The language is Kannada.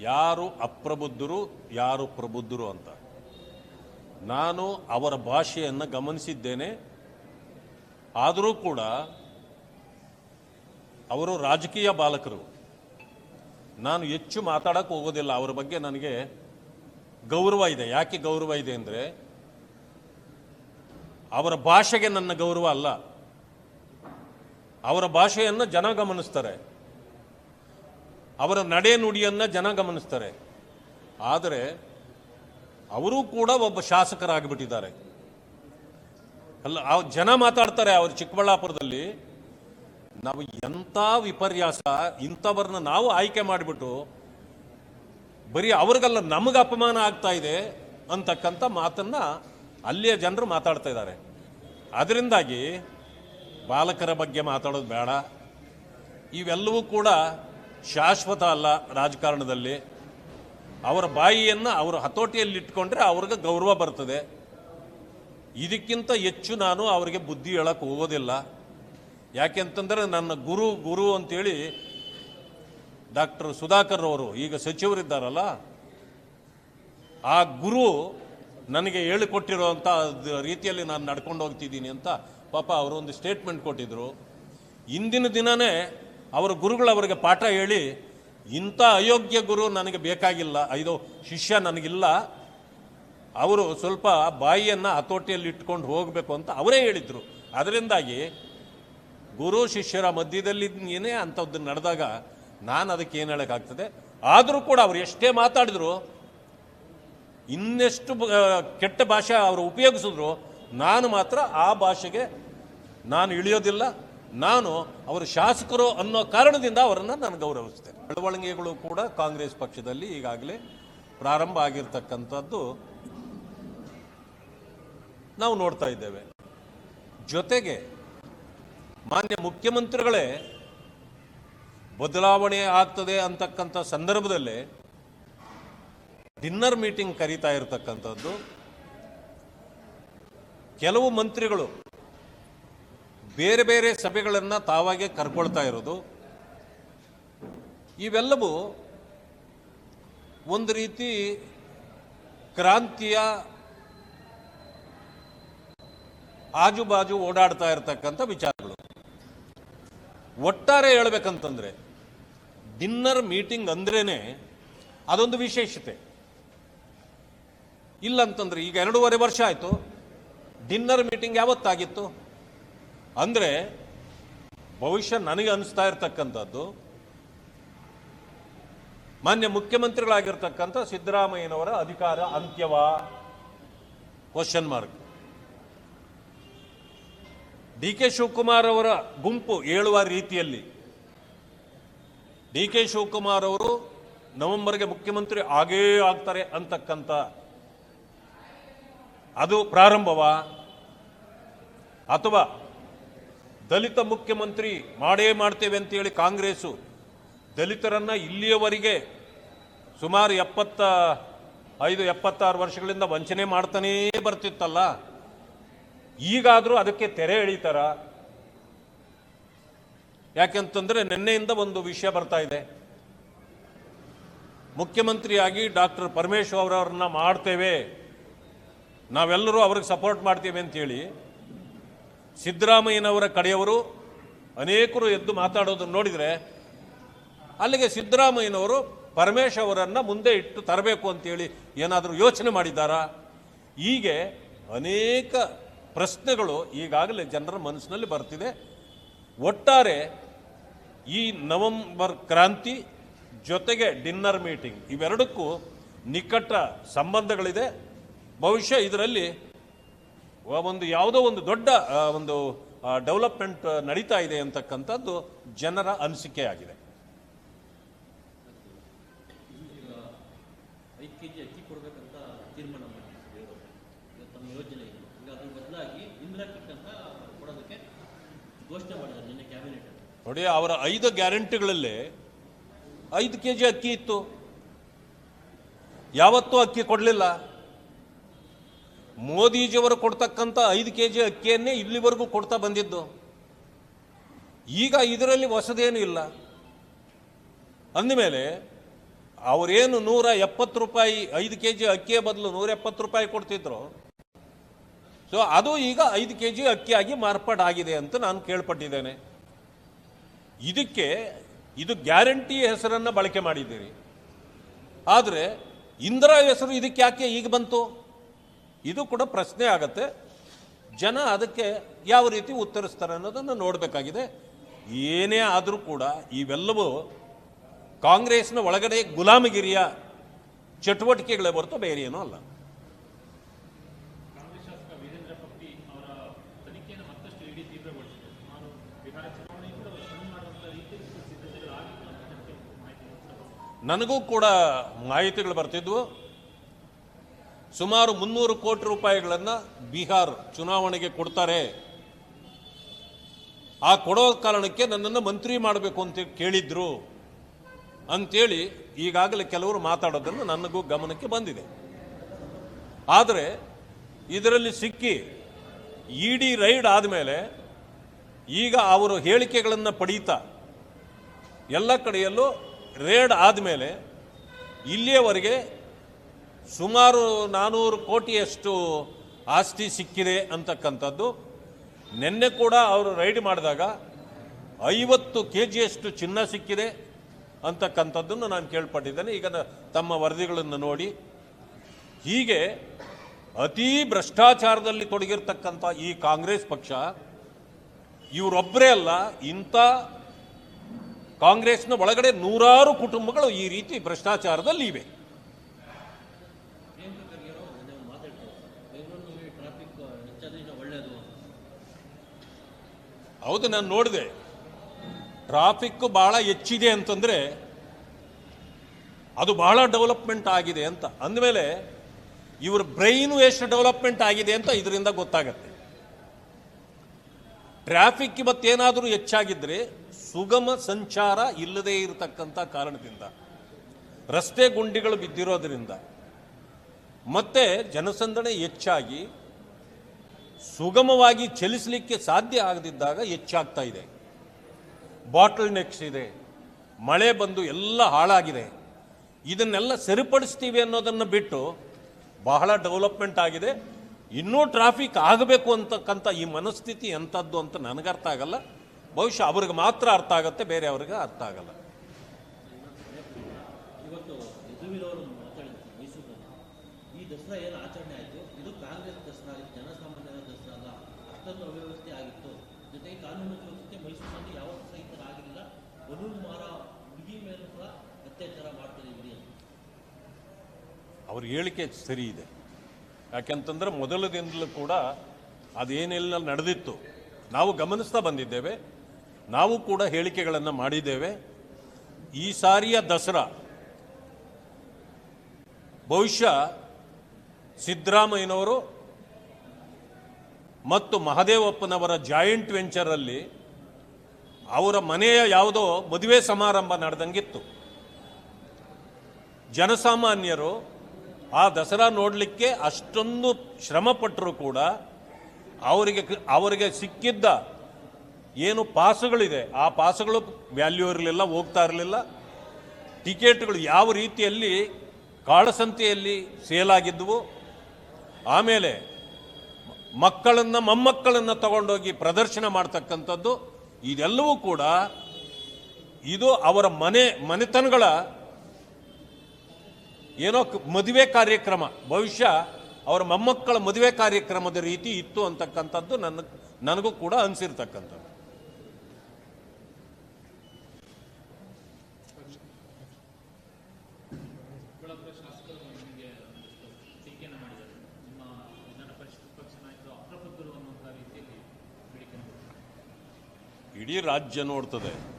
ಯಾರು ಅಪ್ರಬುದ್ಧರು, ಯಾರು ಪ್ರಬುದ್ಧರು ಅಂತ. ನಾನು ಅವರ ಭಾಷೆಯನ್ನು ಗಮನಿಸಿದ್ದೇನೆ. ಆದರೂ ಕೂಡ ಅವರು ರಾಜಕೀಯ ಬಾಲಕರು. ನಾನು ಹೆಚ್ಚು ಮಾತಾಡಕ್ಕೆ ಹೋಗೋದಿಲ್ಲ. ಅವರ ಬಗ್ಗೆ ನನಗೆ ಗೌರವ ಇದೆ. ಯಾಕೆ ಗೌರವ ಇದೆ ಅಂದರೆ, ಅವರ ಭಾಷೆಗೆ ನನ್ನ ಗೌರವ ಅಲ್ಲ. ಅವರ ಭಾಷೆಯನ್ನು ಜನ ಗಮನಿಸ್ತಾರೆ. ಅವರ ನಡೆ ನುಡಿಯನ್ನು ಜನ ಗಮನಿಸ್ತಾರೆ. ಆದರೆ ಅವರೂ ಕೂಡ ಒಬ್ಬ ಶಾಸಕರಾಗಿಬಿಟ್ಟಿದ್ದಾರೆ. ಅಲ್ಲ, ಆ ಜನ ಮಾತಾಡ್ತಾರೆ ಅವರು ಚಿಕ್ಕಬಳ್ಳಾಪುರದಲ್ಲಿ, ನಾವು ಎಂಥ ವಿಪರ್ಯಾಸ ಇಂಥವ್ರನ್ನ ನಾವು ಆಯ್ಕೆ ಮಾಡಿಬಿಟ್ಟು ಬರೀ ಅವ್ರಿಗೆಲ್ಲ, ನಮಗೆ ಅಪಮಾನ ಆಗ್ತಾ ಇದೆ ಅಂತಕ್ಕಂಥ ಮಾತನ್ನ ಅಲ್ಲಿಯ ಜನರು ಮಾತಾಡ್ತಾ ಇದ್ದಾರೆ. ಅದರಿಂದಾಗಿ ಬಾಲಕರ ಬಗ್ಗೆ ಮಾತಾಡೋದು ಬೇಡ. ಇವೆಲ್ಲವೂ ಕೂಡ ಶಾಶ್ವತ ಅಲ್ಲ ರಾಜಕಾರಣದಲ್ಲಿ. ಅವರ ಬಾಯಿಯನ್ನು ಅವರ ಹತೋಟಿಯಲ್ಲಿ ಇಟ್ಕೊಂಡ್ರೆ ಅವ್ರಿಗೆ ಗೌರವ ಬರ್ತದೆ. ಇದಕ್ಕಿಂತ ಹೆಚ್ಚು ನಾನು ಅವರಿಗೆ ಬುದ್ಧಿ ಹೇಳಕ್ಕೆ ಹೋಗೋದಿಲ್ಲ. ಯಾಕೆಂತಂದರೆ ನನ್ನ ಗುರು ಗುರು ಅಂತೇಳಿ ಡಾಕ್ಟರ್ ಸುಧಾಕರ್ ಅವರು ಈಗ ಸಚಿವರಿದ್ದಾರಲ್ಲ, ಆ ಗುರು ನನಗೆ ಹೇಳಿಕೊಟ್ಟಿರುವಂಥ ರೀತಿಯಲ್ಲಿ ನಾನು ನಡ್ಕೊಂಡು ಹೋಗ್ತಿದ್ದೀನಿ ಅಂತ ಪಾಪ ಅವರು ಒಂದು ಸ್ಟೇಟ್ಮೆಂಟ್ ಕೊಟ್ಟಿದ್ದರು ಇಂದಿನ ದಿನನೇ ಅವರ ಗುರುಗಳು ಅವರಿಗೆ ಪಾಠ ಹೇಳಿ, ಇಂಥ ಅಯೋಗ್ಯ ಗುರು ನನಗೆ ಬೇಕಾಗಿಲ್ಲ ಐದು ಶಿಷ್ಯ ನನಗಿಲ್ಲ, ಅವರು ಸ್ವಲ್ಪ ಬಾಯಿಯನ್ನು ಹತೋಟಿಯಲ್ಲಿ ಇಟ್ಕೊಂಡು ಹೋಗಬೇಕು ಅಂತ ಅವರೇ ಹೇಳಿದರು. ಅದರಿಂದಾಗಿ ಗುರು ಶಿಷ್ಯರ ಮಧ್ಯದಲ್ಲಿ ಏನೇ ಅಂಥದ್ದು ನಡೆದಾಗ ನಾನು ಅದಕ್ಕೆ ಏನು ಹೇಳೋಕ್ಕಾಗ್ತದೆ? ಆದರೂ ಕೂಡ ಅವರು ಎಷ್ಟೇ ಮಾತಾಡಿದ್ರು, ಇನ್ನೆಷ್ಟು ಕೆಟ್ಟ ಭಾಷೆ ಅವರು ಉಪಯೋಗಿಸಿದ್ರು, ನಾನು ಮಾತ್ರ ಆ ಭಾಷೆಗೆ ನಾನು ಇಳಿಯೋದಿಲ್ಲ ನಾನು ಅವರು ಶಾಸಕರು ಅನ್ನೋ ಕಾರಣದಿಂದ ಅವರನ್ನು ನಾನು ಗೌರವಿಸ್ತೇನೆ. ಬೆಳವಣಿಗೆಗಳು ಕೂಡ ಕಾಂಗ್ರೆಸ್ ಪಕ್ಷದಲ್ಲಿ ಈಗಾಗಲೇ ಪ್ರಾರಂಭ ಆಗಿರ್ತಕ್ಕಂಥದ್ದು ನಾವು ನೋಡ್ತಾ ಇದ್ದೇವೆ. ಜೊತೆಗೆ ಮಾನ್ಯ ಮುಖ್ಯಮಂತ್ರಿಗಳೇ, ಬದಲಾವಣೆ ಆಗ್ತದೆ ಅಂತಕ್ಕಂಥ ಸಂದರ್ಭದಲ್ಲಿ ಡಿನ್ನರ್ ಮೀಟಿಂಗ್ ಕರೀತಾ ಇರತಕ್ಕಂಥದ್ದು. ಕೆಲವು ಮಂತ್ರಿಗಳು ಬೇರೆ ಬೇರೆ ಸಭೆಗಳನ್ನು ತಾವಾಗೆ ಕರ್ಕೊಳ್ತಾ ಇರೋದು. ಇವೆಲ್ಲವೂ ಒಂದು ರೀತಿ ಕ್ರಾಂತಿಯ ಆಜುಬಾಜು ಓಡಾಡ್ತಾ ಇರತಕ್ಕಂಥ ವಿಚಾರಗಳು. ಒಟ್ಟಾರೆ ಹೇಳ್ಬೇಕಂತಂದರೆ, ಡಿನ್ನರ್ ಮೀಟಿಂಗ್ ಅಂದ್ರೇ ಅದೊಂದು ವಿಶೇಷತೆ. ಇಲ್ಲಂತಂದ್ರೆ ಈಗ ಎರಡೂವರೆ ವರ್ಷ ಆಯಿತು. ಡಿನ್ನರ್ ಮೀಟಿಂಗ್ ಯಾವತ್ತಾಗಿತ್ತು? ಅಂದರೆ ಭವಿಷ್ಯ ನನಗೆ ಅನಿಸ್ತಾ ಇರತಕ್ಕಂಥದ್ದು, ಮಾನ್ಯ ಮುಖ್ಯಮಂತ್ರಿಗಳಾಗಿರ್ತಕ್ಕಂಥ ಸಿದ್ದರಾಮಯ್ಯನವರ ಅಧಿಕಾರ ಅಂತ್ಯವ? Question mark D K Shivakumar ಅವರ ಗುಂಪು ಹೇಳುವ ರೀತಿಯಲ್ಲಿ, ಡಿ ಕೆ ಶಿವಕುಮಾರ್ ಅವರು ನವೆಂಬರ್ಗೆ ಮುಖ್ಯಮಂತ್ರಿ ಆಗೇ ಆಗ್ತಾರೆ ಅಂತಕ್ಕಂಥ, ಅದು ಪ್ರಾರಂಭವ? ಅಥವಾ ದಲಿತ ಮುಖ್ಯಮಂತ್ರಿ ಮಾಡೇ ಮಾಡ್ತೇವೆ ಅಂತೇಳಿ ಕಾಂಗ್ರೆಸ್ಸು ದಲಿತರನ್ನು ಇಲ್ಲಿಯವರೆಗೆ ಸುಮಾರು ಎಪ್ಪತ್ತ ಐದು, ಎಪ್ಪತ್ತಾರು ವರ್ಷಗಳಿಂದ ವಂಚನೆ ಮಾಡ್ತಾನೇ ಬರ್ತಿತ್ತಲ್ಲ? ಈಗಾದರೂ ಅದಕ್ಕೆ ತೆರೆ ಎಳಿತಾರ? ಯಾಕೆಂತಂದರೆ ನಿನ್ನೆಯಿಂದ ಒಂದು ವಿಷಯ ಬರ್ತಾ ಇದೆ. ಮುಖ್ಯಮಂತ್ರಿಯಾಗಿ ಡಾಕ್ಟರ್ ಪರಮೇಶ್ವರ್ ಅವರನ್ನ ಮಾಡ್ತೇವೆ. ನಾವೆಲ್ಲರೂ ಅವ್ರಿಗೆ ಸಪೋರ್ಟ್ ಮಾಡ್ತೇವೆ ಅಂತೇಳಿ ಸಿದ್ದರಾಮಯ್ಯನವರ ಕಡೆಯವರು ಅನೇಕರು ಎದ್ದು ಮಾತಾಡೋದನ್ನು ನೋಡಿದರೆ ಅಲ್ಲಿಗೆ ಸಿದ್ದರಾಮಯ್ಯನವರು ಪರಮೇಶ್ ಅವರನ್ನು ಮುಂದೆ ಇಟ್ಟು ತರಬೇಕು ಅಂತೇಳಿ ಏನಾದರೂ ಯೋಚನೆ ಮಾಡಿದ್ದಾರಾ? ಹೀಗೆ ಅನೇಕ ಪ್ರಶ್ನೆಗಳು ಈಗಾಗಲೇ ಜನರ ಮನಸ್ಸಿನಲ್ಲಿ ಬರ್ತಿದೆ. ಒಟ್ಟಾರೆ ಈ ನವೆಂಬರ್ ಕ್ರಾಂತಿ ಜೊತೆಗೆ ಡಿನ್ನರ್ ಮೀಟಿಂಗ್ ಇವೆರಡಕ್ಕೂ ನಿಕಟ ಸಂಬಂಧಗಳಿದೆ. ಬಹುಶಃ ಇದರಲ್ಲಿ ಒಂದು ಯಾವುದೋ ಒಂದು ದೊಡ್ಡ ಒಂದು ಡೆವಲಪ್ಮೆಂಟ್ ನಡೀತಾ ಇದೆ ಅಂತಕ್ಕಂಥದ್ದು ಜನರ ಅನಿಸಿಕೆ ಆಗಿದೆ. ನೋಡಿ ಅವರ ಐದು ಗ್ಯಾರಂಟಿಗಳಲ್ಲಿ ಐದು ಕೆ ಜಿ ಅಕ್ಕಿ ಇತ್ತು. ಯಾವತ್ತೂ ಅಕ್ಕಿ ಕೊಡಲಿಲ್ಲ. ಮೋದಿಜಿಯವರು ಕೊಡ್ತಕ್ಕಂಥ ಐದು ಕೆ ಜಿ ಅಕ್ಕಿಯನ್ನೇ ಇಲ್ಲಿವರೆಗೂ ಕೊಡ್ತಾ ಬಂದಿದ್ದು. ಈಗ ಇದರಲ್ಲಿ ಹೊಸದೇನು ಇಲ್ಲ. ಅಂದಮೇಲೆ ಅವರೇನು ನೂರ ಎಪ್ಪತ್ತು ರೂಪಾಯಿ, ಐದು ಕೆ ಜಿ ಅಕ್ಕಿಯ ಬದಲು ನೂರ ಎಪ್ಪತ್ತು ರೂಪಾಯಿ ಕೊಡ್ತಿದ್ರು. ಸೊ ಅದು ಈಗ ಐದು ಕೆ ಜಿ ಅಕ್ಕಿಯಾಗಿ ಮಾರ್ಪಾಡಾಗಿದೆ ಅಂತ ನಾನು ಕೇಳ್ಪಟ್ಟಿದ್ದೇನೆ. ಇದಕ್ಕೆ ಇದು ಗ್ಯಾರಂಟಿ ಹೆಸರನ್ನು ಬಳಕೆ ಮಾಡಿದ್ದೀರಿ. ಆದರೆ ಇಂದಿರಾ ಹೆಸರು ಇದಕ್ಕೆ ಯಾಕೆ ಈಗ ಬಂತು? ಇದು ಕೂಡ ಪ್ರಶ್ನೆ ಆಗತ್ತೆ. ಜನ ಅದಕ್ಕೆ ಯಾವ ರೀತಿ ಉತ್ತರಿಸ್ತಾರೆ ಅನ್ನೋದನ್ನು ನೋಡಬೇಕಾಗಿದೆ. ಏನೇ ಆದರೂ ಕೂಡ ಇವೆಲ್ಲವೂ ಕಾಂಗ್ರೆಸ್ನ ಒಳಗಡೆ ಗುಲಾಮಗಿರಿಯ ಚಟುವಟಿಕೆಗಳೇ ಹೊರತು ಬೇರೆ ಏನೂ ಅಲ್ಲ. ನನಗೂ ಕೂಡ ಮಾಹಿತಿಗಳು ಬರ್ತಿದ್ವು. ಸುಮಾರು ಮುನ್ನೂರು ಕೋಟಿ ರೂಪಾಯಿಗಳನ್ನು ಬಿಹಾರ್ ಚುನಾವಣೆಗೆ ಕೊಡ್ತಾರೆ. ಆ ಕೊಡೋ ಕಾರಣಕ್ಕೆ ನನ್ನನ್ನು ಮಂತ್ರಿ ಮಾಡಬೇಕು ಅಂತ ಕೇಳಿದ್ರು. ಅಂತೇಳಿ ಈಗಾಗಲೇ ಕೆಲವರು ಮಾತಾಡೋದನ್ನು ನನಗೂ ಗಮನಕ್ಕೆ ಬಂದಿದೆ. ಆದರೆ ಇದರಲ್ಲಿ ಸಿಕ್ಕಿ ಇಡಿ ರೈಡ್ ಆದಮೇಲೆ ಈಗ ಅವರು ಹೇಳಿಕೆಗಳನ್ನು ಪಡೀತಾ ಎಲ್ಲ ಕಡೆಯಲ್ಲೂ ರೇಡ್ ಆದಮೇಲೆ ಇಲ್ಲಿಯವರೆಗೆ ಸುಮಾರು ನಾನ್ನೂರು ಕೋಟಿಯಷ್ಟು ಆಸ್ತಿ ಸಿಕ್ಕಿದೆ ಅಂತಕ್ಕಂಥದ್ದು. ನಿನ್ನೆ ಕೂಡ ಅವರು ರೈಡ್ ಮಾಡಿದಾಗ ಐವತ್ತು ಕೆ ಜಿಯಷ್ಟು ಚಿನ್ನ ಸಿಕ್ಕಿದೆ ಅಂತಕ್ಕಂಥದ್ದನ್ನು ನಾನು ಕೇಳ್ಪಟ್ಟಿದ್ದೇನೆ. ಈಗ ತಮ್ಮ ವರದಿಗಳನ್ನು ನೋಡಿ. ಹೀಗೆ ಅತೀ ಭ್ರಷ್ಟಾಚಾರದಲ್ಲಿ ತೊಡಗಿರ್ತಕ್ಕಂಥ ಈ ಕಾಂಗ್ರೆಸ್ ಪಕ್ಷ ಇವರೊಬ್ಬರೇ ಅಲ್ಲ, ಇಂಥ ಕಾಂಗ್ರೆಸ್ನ ಒಳಗಡೆ ನೂರಾರು ಕುಟುಂಬಗಳು ಈ ರೀತಿ ಭ್ರಷ್ಟಾಚಾರದಲ್ಲಿ ಇವೆ ಪ್ರಿಯಾಂಕಾ ಖರ್ಗೆ ಅವರು ನಿನ್ನೆ ಒಂದು ಮಾತಾಡ್ತಾರೆ ಬೆಂಗಳೂರಿನಲ್ಲಿ ಟ್ರಾಫಿಕ್ ಹೆಚ್ಚಾದ್ರೆ ಇನ್ನೂ ಒಳ್ಳೆಯದು ಹೌದು, ನಾನು ನೋಡಿದೆ. ಟ್ರಾಫಿಕ್ ಭಾಳ ಹೆಚ್ಚಿದೆ ಅಂತಂದರೆ ಅದು ಬಹಳ ಡೆವಲಪ್ಮೆಂಟ್ ಆಗಿದೆ ಅಂತ. ಅಂದಮೇಲೆ ಇವ್ರ ಬ್ರೈನು ಎಷ್ಟು ಡೆವಲಪ್ಮೆಂಟ್ ಆಗಿದೆ ಅಂತ ಇದರಿಂದ ಗೊತ್ತಾಗತ್ತೆ. ಟ್ರಾಫಿಕ್ ಇವತ್ತೇನಾದರೂ ಹೆಚ್ಚಾಗಿದ್ದರೆ ಸುಗಮ ಸಂಚಾರ ಇಲ್ಲದೇ ಇರತಕ್ಕಂಥ ಕಾರಣದಿಂದ, ರಸ್ತೆ ಗುಂಡಿಗಳು ಬಿದ್ದಿರೋದರಿಂದ, ಮತ್ತೆ ಜನಸಂದಣಿ ಹೆಚ್ಚಾಗಿ ಸುಗಮವಾಗಿ ಚಲಿಸಲಿಕ್ಕೆ ಸಾಧ್ಯ ಆಗದಿದ್ದಾಗ ಹೆಚ್ಚಾಗ್ತಾ ಇದೆ. ಬಾಟಲ್ ನೆಕ್ಸ್ ಇದೆ. ಮಳೆ ಬಂದು ಎಲ್ಲ ಹಾಳಾಗಿದೆ. ಇದನ್ನೆಲ್ಲ ಸರಿಪಡಿಸ್ತೀವಿ ಅನ್ನೋದನ್ನು ಬಿಟ್ಟು ಬಹಳ ಡೆವಲಪ್ಮೆಂಟ್ ಆಗಿದೆ. ಇನ್ನೂ ಟ್ರಾಫಿಕ್ ಆಗಬೇಕು ಅಂತಕ್ಕಂಥ ಈ ಮನಸ್ಥಿತಿ ಎಂಥದ್ದು ಅಂತ ನನಗೆ ಅರ್ಥ ಆಗಲ್ಲ. ಬಹುಶಃ ಅವ್ರಿಗೆ ಮಾತ್ರ ಅರ್ಥ ಆಗುತ್ತೆ, ಬೇರೆ ಅವ್ರಿಗೆ ಅರ್ಥ ಆಗಲ್ಲ. ಈ ದಸರಾ ಏನು ಆಚರಣೆ ಆಯಿತು ಇದು ಕಾಂಗ್ರೆಸ್ ದಸರಾ ಇದು ಜನಸಾಮಾನ್ಯರ ದಸರಾ ಅಲ್ಲ ಅಷ್ಟೊಂದು ಅವ್ಯವಸ್ಥೆ ಆಗಿತ್ತು. ಜೊತೆಗೆ ಕಾನೂನು ಸುವ್ಯವಸ್ಥೆ ಮೈಸೂರಿನಲ್ಲಿ ಯಾವ ಸಹಿತ ಆಗಿರಲಿಲ್ಲ ಬಲೂನ್ ಮಾರ ಹುಡುಗಿ ಮೇಲೂ ಕೂಡ ಅತ್ಯಾಚಾರ ಇಲ್ಲಿ ಅವ್ರ ಹೇಳಿಕೆ ಸರಿ ಇದೆ. ಯಾಕೆಂತಂದ್ರೆ ಮೊದಲ ದಿನದಲ್ಲೂ ಕೂಡ ಅದೇನೆಲ್ಲ ನಡೆದಿತ್ತು. ನಾವು ಗಮನಿಸ್ತಾ ಬಂದಿದ್ದೇವೆ. ನಾವು ಕೂಡ ಹೇಳಿಕೆಗಳನ್ನು ಮಾಡಿದ್ದೇವೆ. ಈ ಸಾರಿಯ ದಸರಾ, ಬಹುಶಃ ಸಿದ್ದರಾಮಯ್ಯನವರು ಮತ್ತು ಮಹದೇವಪ್ಪನವರ ಜಾಯಿಂಟ್ ವೆಂಚರಲ್ಲಿ ಅವರ ಮನೆಯ ಯಾವುದೋ ಮದುವೆ ಸಮಾರಂಭ ನಡೆದಂಗಿತ್ತು. ಜನಸಾಮಾನ್ಯರು ಆ ದಸರಾ ನೋಡಲಿಕ್ಕೆ ಅಷ್ಟೊಂದು ಶ್ರಮಪಟ್ಟರು ಕೂಡ ಅವರಿಗೆ ಅವರಿಗೆ ಸಿಕ್ಕಿದ್ದ ಏನು ಪಾಸುಗಳಿದೆ, ಆ ಪಾಸುಗಳು ವ್ಯಾಲ್ಯೂ ಇರಲಿಲ್ಲ, ಹೋಗ್ತಾ ಇರಲಿಲ್ಲ. ಟಿಕೆಟ್ಗಳು ಯಾವ ರೀತಿಯಲ್ಲಿ ಕಾಳಸಂತೆಯಲ್ಲಿ ಸೇಲ್ ಆಗಿದ್ದವು ಆಮೇಲೆ ಮಕ್ಕಳನ್ನು, ಮೊಮ್ಮಕ್ಕಳನ್ನು ತಗೊಂಡೋಗಿ ಪ್ರದರ್ಶನ ಮಾಡ್ತಕ್ಕಂಥದ್ದು, ಇದೆಲ್ಲವೂ ಕೂಡ ಇದು ಅವರ ಮನೆ, ಮನೆತನಗಳ ಏನೋ ಮದುವೆ ಕಾರ್ಯಕ್ರಮ. ಭವಿಷ್ಯ ಅವರ ಮೊಮ್ಮಕ್ಕಳ ಮದುವೆ ಕಾರ್ಯಕ್ರಮದ ರೀತಿ ಇತ್ತು ಅಂತಕ್ಕಂಥದ್ದು ನನ್ನ, ನನಗೂ ಕೂಡ ಅನಿಸಿರ್ತಕ್ಕಂಥದ್ದು ಚಿಕ್ಕಬಳ್ಳಾಪುರ ಶಾಸಕರು ನಿಮಗೆ ಒಂದಿಷ್ಟು ಟೀಕೆಯನ್ನು ಮಾಡಿದ್ದಾರೆ ನಿಮ್ಮ ವಿಧಾನ ಪರಿಷತ್ ಪಕ್ಷ ನಾಯಕರು ಅಪ್ರಬುದ್ಧರು ಅನ್ನುವಂಥ ರೀತಿಯಲ್ಲಿ ಬೇಡಿಕೆ ಮಾಡಿದ್ದಾರೆ ಇಡೀ ರಾಜ್ಯ ನೋಡ್ತದೆ.